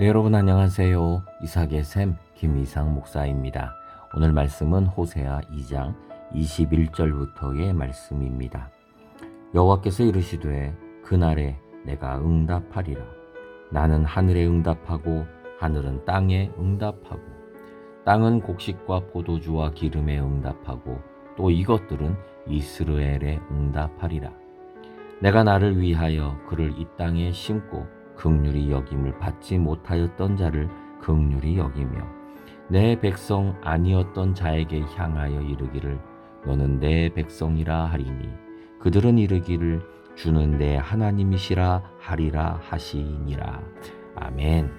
네, 여러분 안녕하세요. 이삭의 샘 김이상 목사입니다. 오늘 말씀은 호세아 2장 21절부터의 말씀입니다. 여호와께서 이르시되 그날에 내가 응답하리라. 나는 하늘에 응답하고 하늘은 땅에 응답하고 땅은 곡식과 포도주와 기름에 응답하고 또 이것들은 이스라엘에 응답하리라. 내가 나를 위하여 그를 이 땅에 심고 극률이 여김을 받지 못하였던 자를 극률이 여기며 내 백성 아니었던 자에게 향하여 이르기를 너는 내 백성이라 하리니 그들은 이르기를 주는 내 하나님이시라 하리라 하시니라 아멘.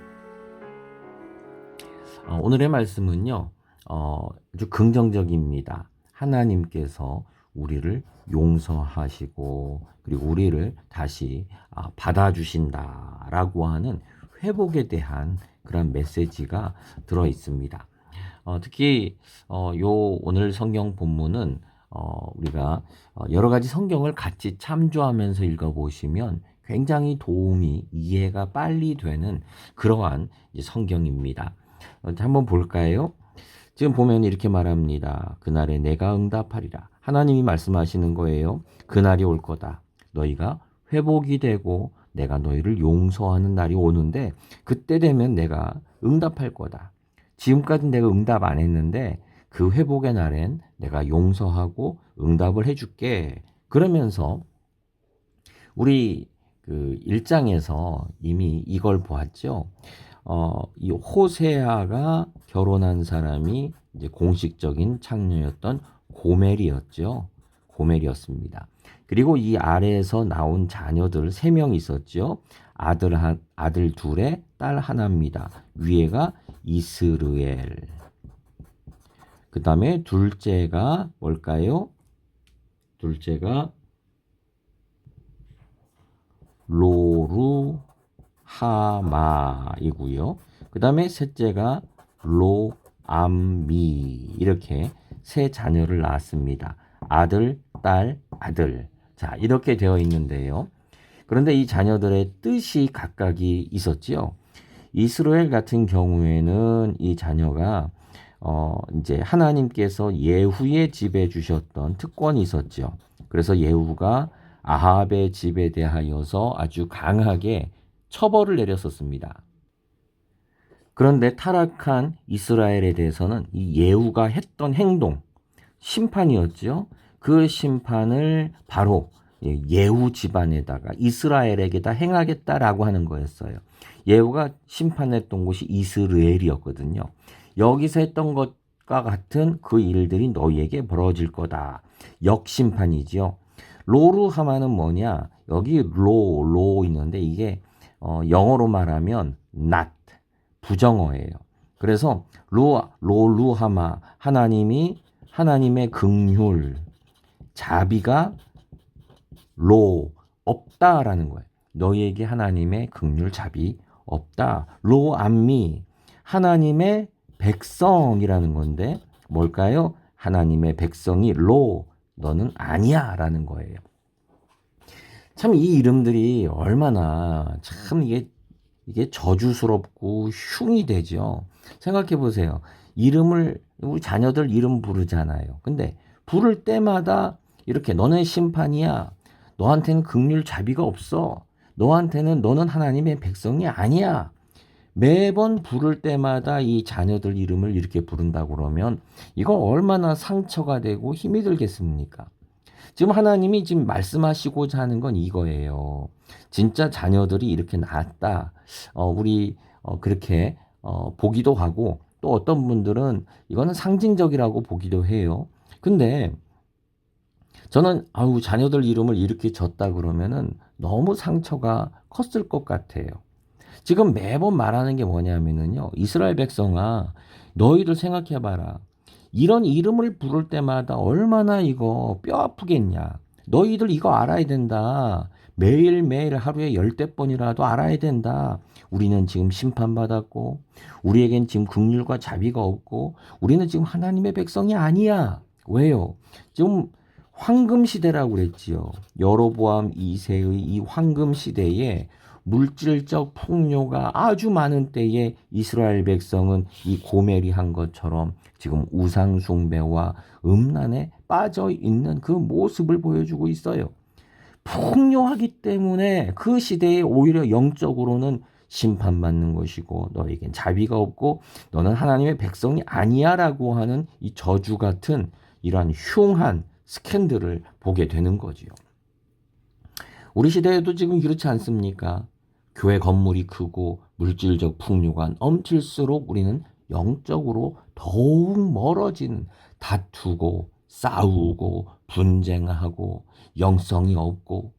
어, 오늘의 말씀은요 어, 아주 긍정적입니다. 하나님께서 우리를 용서하시고 그리고 우리를 다시 아, 받아주신다라고 하는 회복에 대한 그런 메시지가 들어 있습니다. 어, 특히 어, 요 오늘 성경 본문은 어, 우리가 어, 여러 가지 성경을 같이 참조하면서 읽어보시면 굉장히 도움이 이해가 빨리 되는 그러한 성경입니다. 어, 한번 볼까요? 지금 보면 이렇게 말합니다. 그날에 내가 응답하리라. 하나님이 말씀하시는 거예요. 그날이 올 거다. 너희가 회복이 되고 내가 너희를 용서하는 날이 오는데 그때 되면 내가 응답할 거다. 지금까지 내가 응답 안 했는데 그 회복의 날엔 내가 용서하고 응답을 해줄게. 그러면서 우리 그 일장에서 이미 이걸 보았죠. 어, 이 호세아가 결혼한 사람이 이제 공식적인 창녀였던 고멜이었죠. 고멜이었습니다. 그리고 이 아래에서 나온 자녀들 세 명 있었죠. 아들 한 아들 둘에 딸 하나입니다. 위에가 이스르엘. 그다음에 둘째가 뭘까요? 둘째가 로루 하마이고요. 그 다음에 셋째가 로 암 미 이렇게 세 자녀를 낳았습니다. 아들, 딸, 아들. 자, 이렇게 되어 있는데요. 그런데 이 자녀들의 뜻이 각각이 있었지요. 이스라엘 같은 경우에는 이 자녀가 어 이제 하나님께서 예후의 집에 주셨던 특권이 있었죠. 그래서 예후가 아합의 집에 대하여서 아주 강하게 처벌을 내렸었습니다. 그런데 타락한 이스라엘에 대해서는 이 예후가 했던 행동, 심판이었죠. 그 심판을 바로 예후 집안에다가 이스라엘에게다 행하겠다라고 하는 거였어요. 예후가 심판했던 곳이 이스라엘이었거든요. 여기서 했던 것과 같은 그 일들이 너희에게 벌어질 거다. 역심판이지요. 로루하마는 뭐냐? 여기 로, 로 있는데 이게 어, 영어로 말하면 not, 부정어예요. 그래서 로, 로루하마, 하나님이 하나님의 긍휼, 자비가 로 없다라는 거예요. 너희에게 하나님의 긍휼 자비 없다. 로 암미 하나님의 백성이라는 건데 뭘까요? 하나님의 백성이 로 너는 아니야라는 거예요. 참 이 이름들이 얼마나 참 이게 이게 저주스럽고 흉이 되죠. 생각해 보세요. 이름을 우리 자녀들 이름 부르잖아요. 근데 부를 때마다 이렇게 너는 심판이야. 너한테는 극률 자비가 없어. 너한테는 너는 하나님의 백성이 아니야. 매번 부를 때마다 이 자녀들 이름을 이렇게 부른다 그러면 이거 얼마나 상처가 되고 힘이 들겠습니까? 지금 하나님이 지금 말씀하시고자 하는 건 이거예요. 진짜 자녀들이 이렇게 낳았다. 어, 우리 어, 그렇게 어, 보기도 하고 또 어떤 분들은 이거는 상징적이라고 보기도 해요. 근데 저는 아우 자녀들 이름을 이렇게 졌다 그러면은 너무 상처가 컸을 것 같아요. 지금 매번 말하는 게 뭐냐면은요. 이스라엘 백성아 너희들 생각해 봐라. 이런 이름을 부를 때마다 얼마나 이거 뼈 아프겠냐. 너희들 이거 알아야 된다. 매일매일 하루에 열대 번이라도 알아야 된다. 우리는 지금 심판받았고, 우리에겐 지금 긍휼과 자비가 없고, 우리는 지금 하나님의 백성이 아니야. 왜요? 지금 황금 시대라고 그랬지요. 여로보암 2세의 이 황금 시대에 물질적 풍요가 아주 많은 때에 이스라엘 백성은 이 고멜이 한 것처럼 지금 우상 숭배와 음란에 빠져 있는 그 모습을 보여주고 있어요. 풍요하기 때문에 그 시대에 오히려 영적으로는 심판받는 것이고 너에겐 자비가 없고 너는 하나님의 백성이 아니야라고 하는 이 저주 같은 이러한 흉한 스캔들을 보게 되는 거지요. 우리 시대에도 지금 그렇지 않습니까? 교회 건물이 크고 물질적 풍요가 넘칠수록 우리는 영적으로 더욱 멀어지는 다투고 싸우고 분쟁하고 영성이 없고.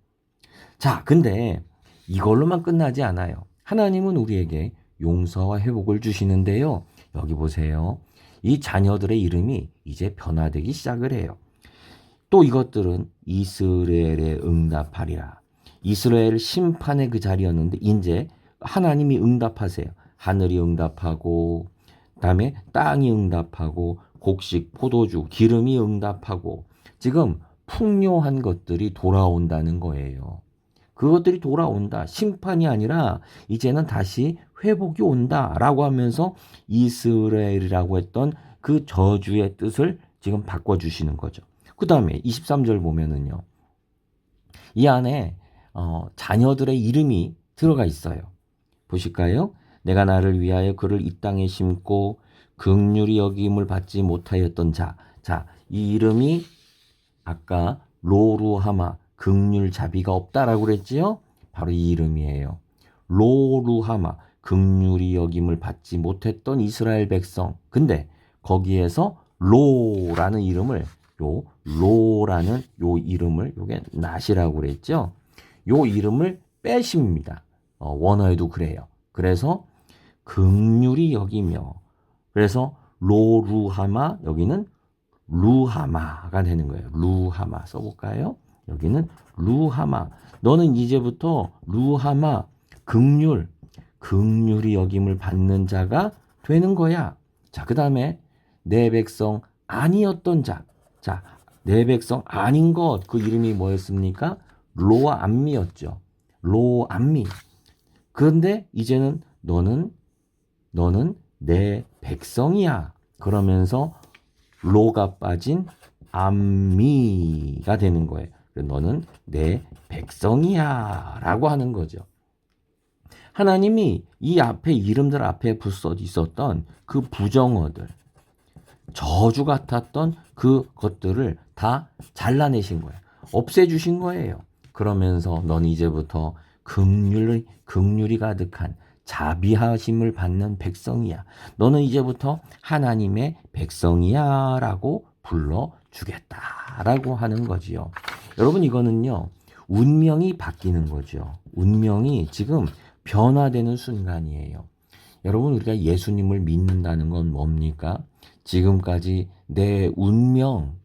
자 근데 이걸로만 끝나지 않아요. 하나님은 우리에게 용서와 회복을 주시는데요. 여기 보세요. 이 자녀들의 이름이 이제 변화되기 시작을 해요. 또 이것들은 이스라엘에 응답하리라 이스라엘 심판의 그 자리였는데 이제 하나님이 응답하세요 하늘이 응답하고 그다음에 땅이 응답하고 곡식, 포도주, 기름이 응답하고 지금 풍요한 것들이 돌아온다는 거예요. 그것들이 돌아온다. 심판이 아니라 이제는 다시 회복이 온다라고 하면서 이스라엘이라고 했던 그 저주의 뜻을 지금 바꿔 주시는 거죠. 그 다음에 23절 보면은요. 이 안에 어, 자녀들의 이름이 들어가 있어요. 보실까요? 내가 나를 위하여 그를 이 땅에 심고 극률이 여김을 받지 못하였던 자. 자, 이 이름이 아까 로루하마 극률 자비가 없다라고 그랬지요? 바로 이 이름이에요. 로루하마 극률이 여김을 받지 못했던 이스라엘 백성. 근데 거기에서 로라는 이름을 요 로라는 요 이름을 요게 낫이라고 그랬죠? 요 이름을 빼십니다. 어, 원어에도 그래요. 그래서 극률이 여기며 그래서 로루하마 여기는 루하마가 되는 거예요. 루하마 써볼까요? 여기는 루하마. 너는 이제부터 루하마 극률 극률이 여김을 받는 자가 되는 거야. 자, 그 다음에 내 백성 아니었던 자. 자, 내 백성 아닌 것. 그 이름이 뭐였습니까? 로암미였죠. 로 암미. 그런데 이제는 너는 너는 내 백성이야. 그러면서 로가 빠진 암미가 되는 거예요. 너는 내 백성이야. 라고 하는 거죠. 하나님이 이 앞에 이름들 앞에 붙어 있었던 그 부정어들, 저주 같았던 그 것들을 다 잘라내신 거예요. 없애주신 거예요. 그러면서 넌 이제부터 극률이, 극률이 가득한 자비하심을 받는 백성이야. 너는 이제부터 하나님의 백성이야. 라고 불러 주겠다. 라고 하는 거지요. 여러분, 이거는요, 운명이 바뀌는 거죠. 운명이 지금 변화되는 순간이에요. 여러분, 우리가 예수님을 믿는다는 건 뭡니까? 지금까지 내 운명,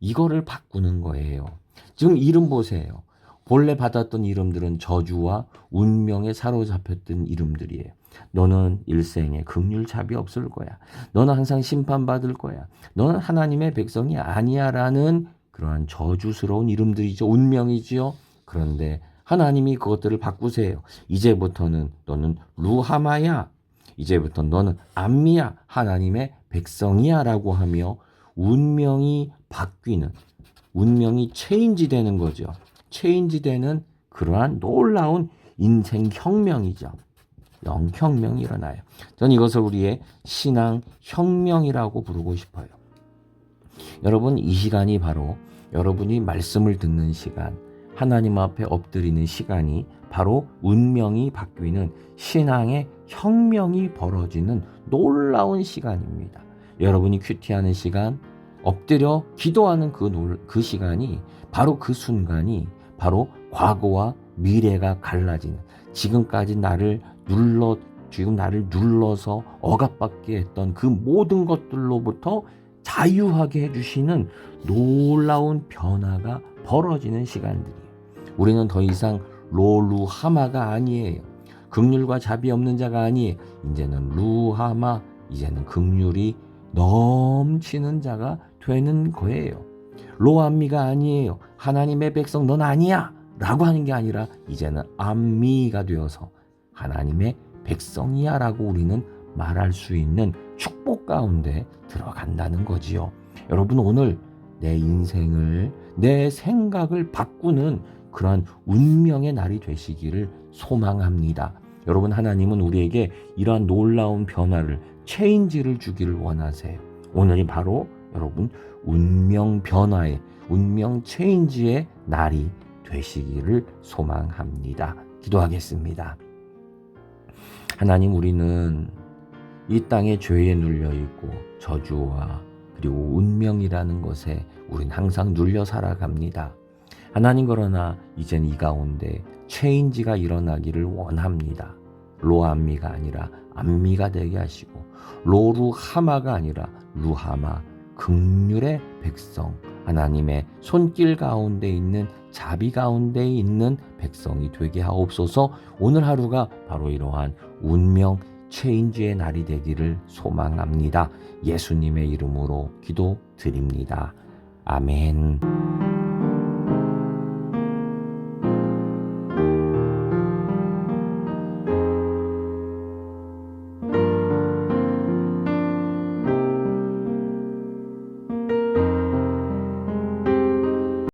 이거를 바꾸는 거예요. 지금 이름 보세요. 본래 받았던 이름들은 저주와 운명에 사로잡혔던 이름들이에요. 너는 일생에 극률 잡이 없을 거야. 너는 항상 심판받을 거야. 너는 하나님의 백성이 아니야 라는 그러한 저주스러운 이름들이죠. 운명이지요. 그런데 하나님이 그것들을 바꾸세요. 이제부터는 너는 루하마야. 이제부터 너는 암미야. 하나님의 백성이야 라고 하며 운명이 바뀌는 운명이 체인지 되는 거죠. 체인지 되는 그러한 놀라운 인생 혁명이죠. 영혁명이 일어나요. 저는 이것을 우리의 신앙 혁명이라고 부르고 싶어요. 여러분, 이 시간이 바로 여러분이 말씀을 듣는 시간, 하나님 앞에 엎드리는 시간이 바로 운명이 바뀌는 신앙의 혁명이 벌어지는 놀라운 시간입니다. 여러분이 큐티하는 시간, 엎드려 기도하는 그, 놀, 그 시간이 바로 그 순간이 바로 과거와 미래가 갈라지는 지금까지 나를 눌러 지금 나를 눌러서 억압받게 했던 그 모든 것들로부터 자유하게 해주시는 놀라운 변화가 벌어지는 시간들이에요. 우리는 더 이상 로루하마가 아니에요. 극률과 자비 없는 자가 아니에요. 이제는 루하마, 이제는 극률이 넘치는 자가 되는 거예요. 로암미가 아니에요. 하나님의 백성 넌 아니야. 라고 하는 게 아니라 이제는 암미가 되어서 하나님의 백성이야 라고 우리는 말할 수 있는 축복 가운데 들어간다는 거지요. 여러분 오늘 내 인생을 내 생각을 바꾸는 그러한 운명의 날이 되시기를 소망합니다. 여러분 하나님은 우리에게 이러한 놀라운 변화를 체인지를 주기를 원하세요. 오늘이 바로 여러분 운명 변화의 운명 체인지의 날이 되시기를 소망합니다. 기도하겠습니다. 하나님 우리는 이 땅에 죄에 눌려 있고 저주와 그리고 운명이라는 것에 우린 항상 눌려 살아갑니다. 하나님 그러나 이젠 이 가운데 체인지가 일어나기를 원합니다. 로암미가 아니라 암미가 되게 하시고 로루하마가 아니라 루하마 극률의 백성 하나님의 손길 가운데 있는 자비 가운데 있는 백성이 되게 하옵소서 오늘 하루가 바로 이러한 운명 체인지의 날이 되기를 소망합니다. 예수님의 이름으로 기도 드립니다. 아멘.